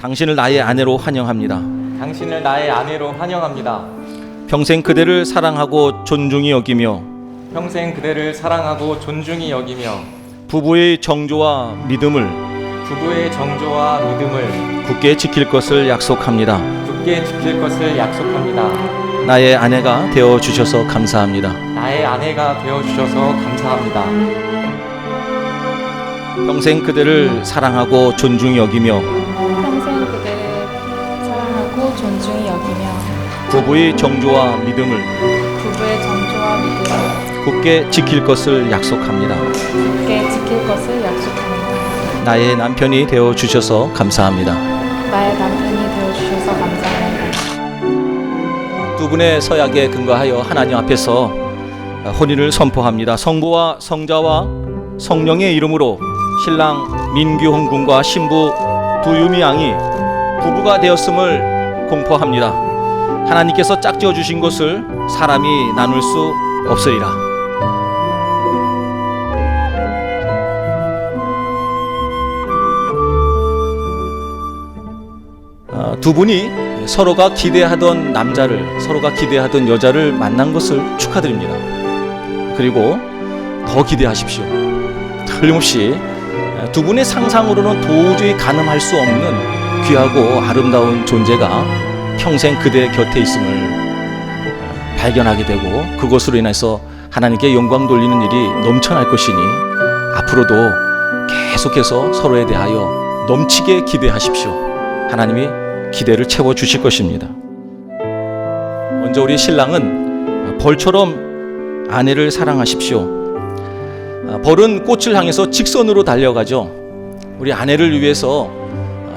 당신을 나의 아내로 환영합니다. 당신을 나의 아내로 환영합니다. 평생 그대를 사랑하고 존중히 여기며 평생 그대를 사랑하고 존중히 여기며 부부의 정조와 믿음을 부부의 정조와 믿음을 굳게 지킬 것을 약속합니다. 굳게 지킬 것을 약속합니다. 나의 아내가 되어 주셔서 감사합니다. 나의 아내가 되어 주셔서 감사합니다. 평생 그대를 사랑하고 존중히 여기며 존중히 여기며 부부의 정조와 믿음을 부부의 정조와 믿음을 굳게 지킬 것을 약속합니다. 굳게 지킬 것을 약속합니다. 나의 남편이 되어 주셔서 감사합니다. 나의 남편이 되어 주셔서 감사합니다. 두 분의 서약에 근거하여 하나님 앞에서 혼인을 선포합니다. 성부와 성자와 성령의 이름으로 신랑 민규홍 군과 신부 두유미 양이 부부가 되었음을 공포합니다. 하나님께서 짝지어 주신 것을 사람이 나눌 수 없으리라. 아, 두 분이 서로가 기대하던 남자를 서로가 기대하던 여자를 만난 것을 축하드립니다. 그리고 더 기대하십시오. 틀림없이 두 분의 상상으로는 도저히 가늠할 수 없는 귀하고 아름다운 존재가 평생 그대 곁에 있음을 발견하게 되고 그것으로 인해서 하나님께 영광 돌리는 일이 넘쳐날 것이니 앞으로도 계속해서 서로에 대하여 넘치게 기대하십시오. 하나님이 기대를 채워 주실 것입니다. 먼저 우리 신랑은 벌처럼 아내를 사랑하십시오. 아, 벌은 꽃을 향해서 직선으로 달려가죠. 우리 아내를 위해서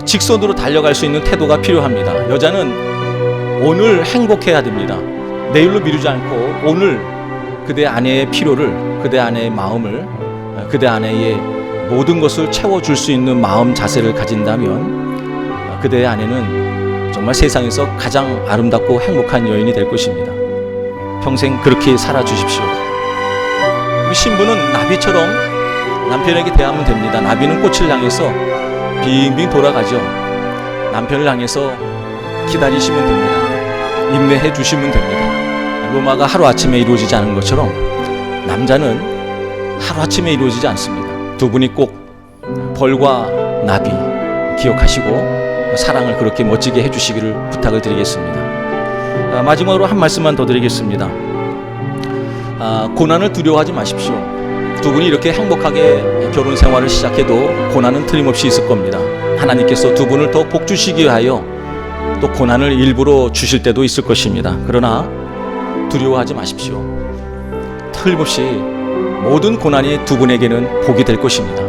직선으로 달려갈 수 있는 태도가 필요합니다. 여자는 오늘 행복해야 됩니다. 내일로 미루지 않고 오늘 그대 아내의 필요를 그대 아내의 마음을 아, 그대 아내의 모든 것을 채워줄 수 있는 마음 자세를 가진다면 아, 그대의 아내는 정말 세상에서 가장 아름답고 행복한 여인이 될 것입니다. 평생 그렇게 살아 주십시오. 우리 신부는 나비처럼 남편에게 대하면 됩니다. 나비는 꽃을 향해서 빙빙 돌아가죠. 남편을 향해서 기다리시면 됩니다. 인내해 주시면 됩니다. 로마가 하루아침에 이루어지지 않은 것처럼 남자는 하루아침에 이루어지지 않습니다. 두 분이 꼭 벌과 나비 기억하시고 사랑을 그렇게 멋지게 해주시기를 부탁을 드리겠습니다. 아, 마지막으로 한 말씀만 더 드리겠습니다. 아, 고난을 두려워하지 마십시오. 두 분이 이렇게 행복하게 결혼 생활을 시작해도 고난은 틀림없이 있을 겁니다. 하나님께서 두 분을 더 복주시기 위하여 또 고난을 일부러 주실 때도 있을 것입니다. 그러나 두려워하지 마십시오. 틀림없이 모든 고난이 두 분에게는 복이 될 것입니다.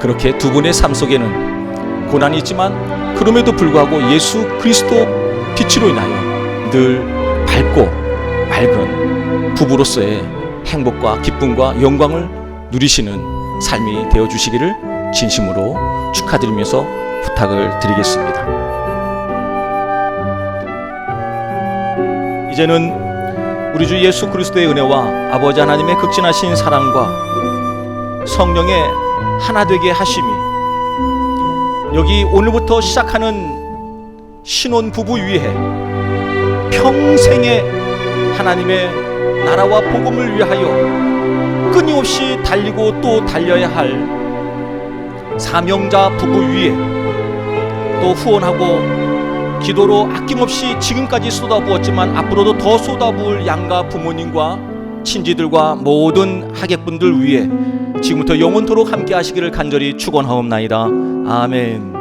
그렇게 두 분의 삶 속에는 고난이 있지만 그럼에도 불구하고 예수 그리스도 빛으로 인하여 늘 밝고 맑은 부부로서의 행복과 기쁨과 영광을 누리시는 삶이 되어 주시기를 진심으로 축하드리면서 부탁을 드리겠습니다. 이제는 우리 주 예수 그리스도의 은혜와 아버지 하나님의 극진하신 사랑과 성령의 하나 되게 하심이 여기 오늘부터 시작하는 신혼 부부 위해 평생의 하나님의 나라와 복음을 위하여 끊임없이 달리고 또 달려야 할 사명자 부부 위에 또 후원하고 기도로 아낌없이 지금까지 쏟아부었지만 앞으로도 더 쏟아부을 양가 부모님과 친지들과 모든 하객분들 위해 지금부터 영원토록 함께 하시기를 간절히 축원하옵나이다. 아멘.